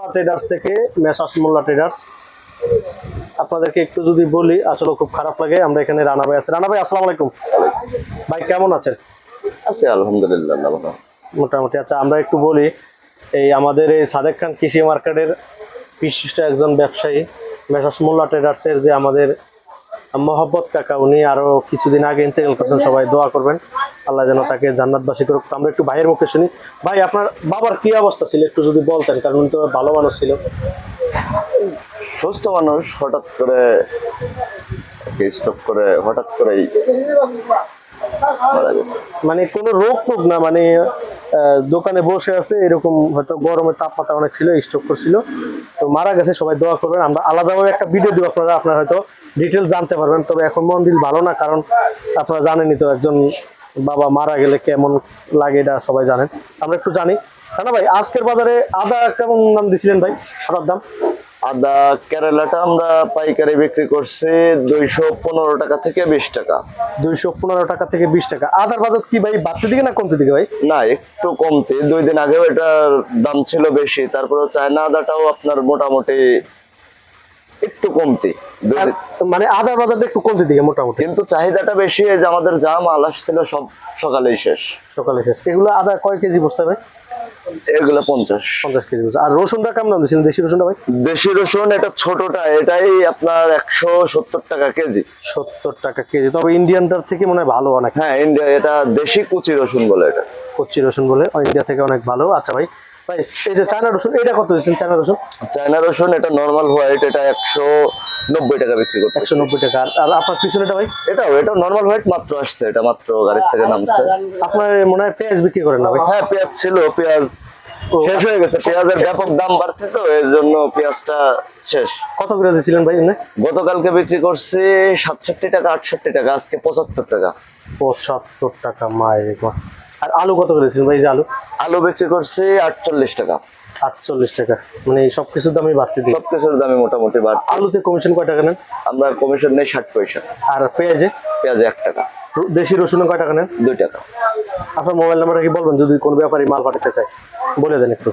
মোল্লা traders থেকে messrs Molla traders আপনাদেরকে একটু যদি বলি আসলে খুব খারাপ লাগে আমরা এখানে রানা ভাই আছি। রানা ভাই আসসালামু আলাইকুম। ভাই কেমন আছেন? আছি আলহামদুলিল্লাহ ভালো মোটামুটি আচ্ছা আমরা একটু বলি এই আমাদের এই সাদেক খান কৃষি মার্কেটের বিশিষ্ট একজন ব্যবসায়ী মেসাস মোল্লা ট্রেডার্সের যে আমাদের মোহাব্বত কাকা উনি আরও কিছুদিন আগে ইন্তেকাল করছেন সবাই দোয়া করবেন। আল্লাহ যেন তাকে জান্নাতবাসী করুক। তো আমরা একটু ভাইয়ের মুখে শুনি। ভাই আপনার বাবার কি অবস্থা ছিল? একটু যদি বলতেন কারণ উনি তো ভালো মানুষ ছিল। সুস্থ মানুষ হঠাৎ করে স্টপ করে হঠাৎ করেই মানে কোনো রোগ টোগ না মানে দোকানে বসে আছে এরকম হয়তো গরমের তাপমাত্রা অনেক ছিল স্ট্রোক করছিল। তো মারা গেছে সবাই দোয়া করবেন। আমরা আলাদাভাবে একটা ভিডিও দিব আপনারা আপনারা হয়তো ডিটেল জানতে পারবেন তবে এখন মন দিল ভালো না কারণ আপনারা জানেনই তো একজন বাবা মারা গেলে কেমন লাগে এটা সবাই জানেন। আমরা একটু জানি। না ভাই আজকের বাজারে আদা কেমন দাম দিছিলেন ভাই? আদার দাম? আদা কেরালাটা আমরা পাইকারি বিক্রি করছি দুইশো পনেরো টাকা থেকে বিশ টাকা। দুইশো পনেরো টাকা থেকে বিশ টাকা। আদার বাজার কি ভাই বাড়তে দিকে না কমতে দিকে ভাই? না একটু কমতে। দুই দিন আগেও এটার দাম ছিল বেশি তারপরে চায়না আদাটাও আপনার মোটামুটি একটু কমতি। মানে আদার বাজারটা একটু কমতে দিকে মোটামুটি। কিন্তু চাহিদাটা বেশি এই যে আমাদের যা মাল আসছিল সব সকালেই শেষ। সকালে শেষ। এগুলো আদা কয় কেজি বসতে হবে এগুলো পঞ্চাশ। পঞ্চাশ কেজি বসে আর রসুনটা কেমন দাম দিচ্ছেন? দেশি রসুনটা ভাই? দেশি রসুন এটা ছোটটা এটাই আপনার একশো সত্তর টাকা কেজি। সত্তর টাকা কেজি। তবে ইন্ডিয়ানটার থেকে মনে হয় ভালো অনেক। হ্যাঁ ইন্ডিয়া এটা দেশি কুচি রসুন বলে এটা। কচ্চি রসুন বলে ইন্ডিয়া থেকে অনেক ভালো। আচ্ছা ভাই ভাই এই যে চায়না রসুন এটা কত দিচ্ছেন চায়না রসুন? চায়না রসুন এটা নর্মাল হোয়াইট এটা একশো নব্বই টাকা বিক্রি করতে একশো নব্বই টাকা। আর- আর আপনার পিছনেটা ভাই? এটাও এটা নর্মাল হোয়াইট মাত্র আসছে এটা মাত্র গাড়ির থেকে নামছে। আপনার মনে হয় পেঁয়াজ বিক্রি করেন না ভাই? হ্যাঁ পেঁয়াজ ছিল পেঁয়াজ শেষ হয়ে গেছে। পেঁয়াজের ব্যাপক দাম বাড়ছে তো এর জন্য পেঁয়াজটা শেষ। কত করে দিয়েছিলেন ভাই এমনি? গতকালকে বিক্রি করছি সাতষট্টি টাকা আটষট্টি টাকা আজকে পঁচাত্তর টাকা। পঁচাত্তর টাকা মায়ের। আর আলু কত করে দিয়েছিলেন ভাই এই যে আলু? আলু বিক্রি করছি আটচল্লিশ টাকা। আটচল্লিশ টাকা। মানে সব কিছুর দামই বাড়তে দিই সবকিছুর দামে মোটামুটি বাড় আলুতে কমিশন কয় টাকা নেন? আমরা কমিশন নেই ষাট পয়সা। আর পেঁয়াজে? পেঁয়াজে এক টাকা। দেশি রসুনে কয় টাকা নেন? দুই টাকা। আপনার মোবাইল নাম্বারটা কি বলবেন? যদি কোনো ব্যাপারী মাল পাঠাতে চায় বলে দেন একটু।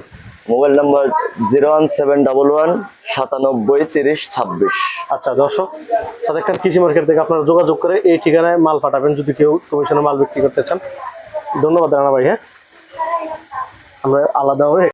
Mobile number zero one seven double one সাতানব্বই তিরিশ ছাব্বিশ। আচ্ছা দর্শক সাদেক খান কৃষি মার্কেট থেকে আপনারা যোগাযোগ করে এই ঠিকানায় মাল পাঠাবেন। যদি কেউ কমিশনে মাল বিক্রি করতে চান ধন্যবাদ রানা ভাই হ্যাঁ? আমরা আলাদাভাবে